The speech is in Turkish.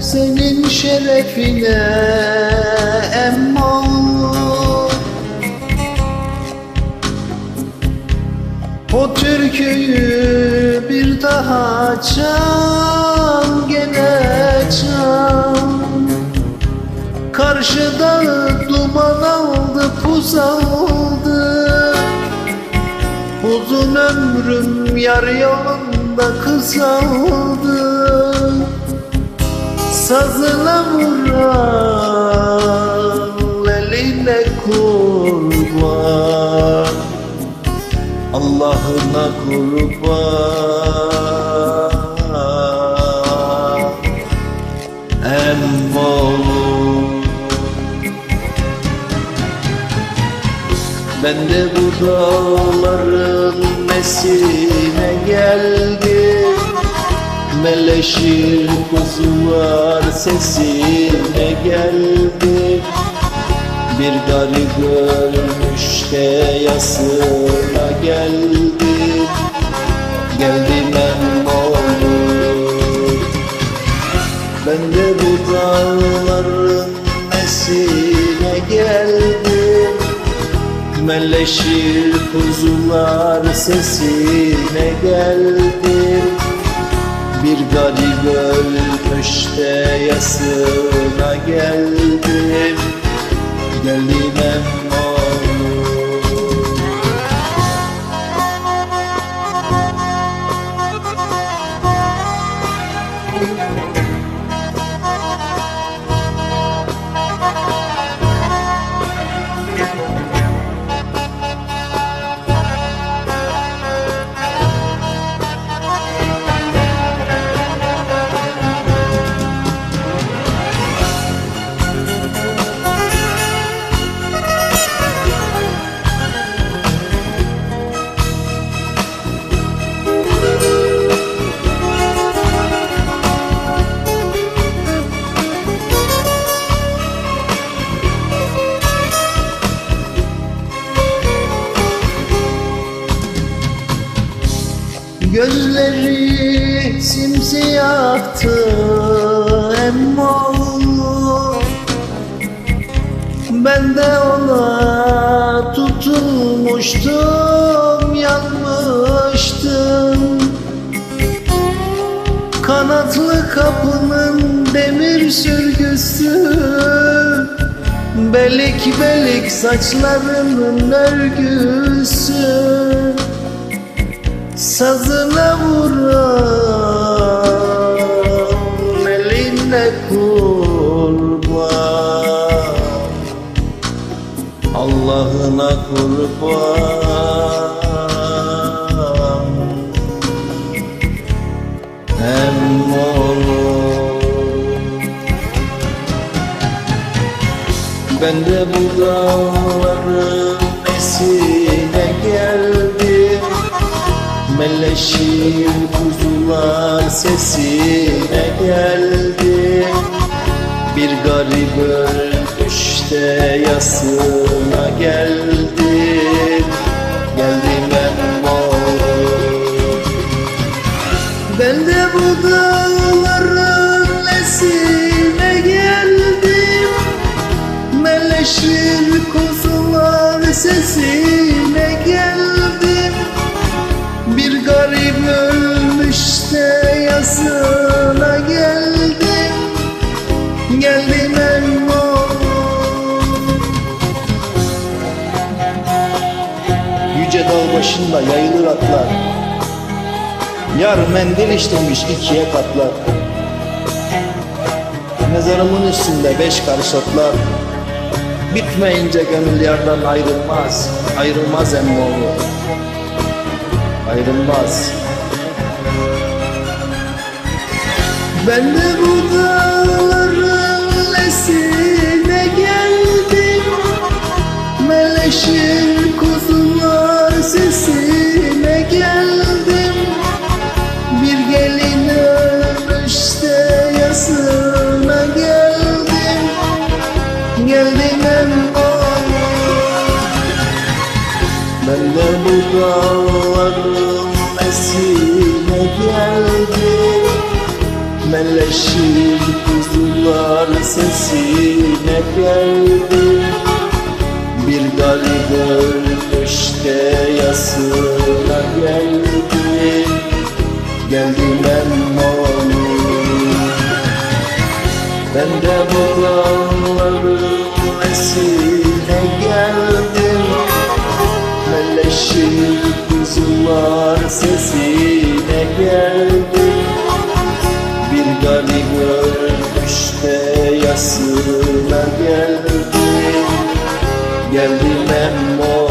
senin şerefine emmoğlu O türküyü bir daha çal gene çal. Karşıda duman aldı puz aldı. Uzun ömrüm yar yolunda kısaldı Sazına vuran eline kurban. Allah'ına kurban. Emmoğlu Ben de bu dağların nesine Meleşir kuzular sesine geldim Bir garip ölmüş de yasına geldim Geldim emmoğlu Ben de bu dağların nesine geldim. Meleşir kuzular sesine geldim Ölmüş de yasına geldim. Geldim Gözleri simsiyahtı emmoğlu Ben de ona tutulmuştum yanmıştım. Kanatlı kapının demir sürgüsü Belik belik saçlarının örgüsü Sazına vuran eline kurban Allah'ına kurban Hem olur Ben de bu Meleşir kuzular sesine geldim Bir garip ölmüş de yasına geldim başında yayılır atlar. Yar mendil işlemiş ikiye katlar. Mezarımın üstünde beş karış otlar. Bitmeyince gönül yardan ayrılmaz Ayrılmaz emmoğlu Ayrılmaz. Ben de bu de yasına geldim Geldim emmoğlu Ben de bu dağların nesine geldim. Melleşir kuzular sesine geldim. Bir garip ölmüşte yasına geldim. Geldim emmoğlu Ben de bu dağların esine geldim. Melleşir kuzular sesine geldim. Bir garip ölmüşte yasına geldim. Geldim emmoğlu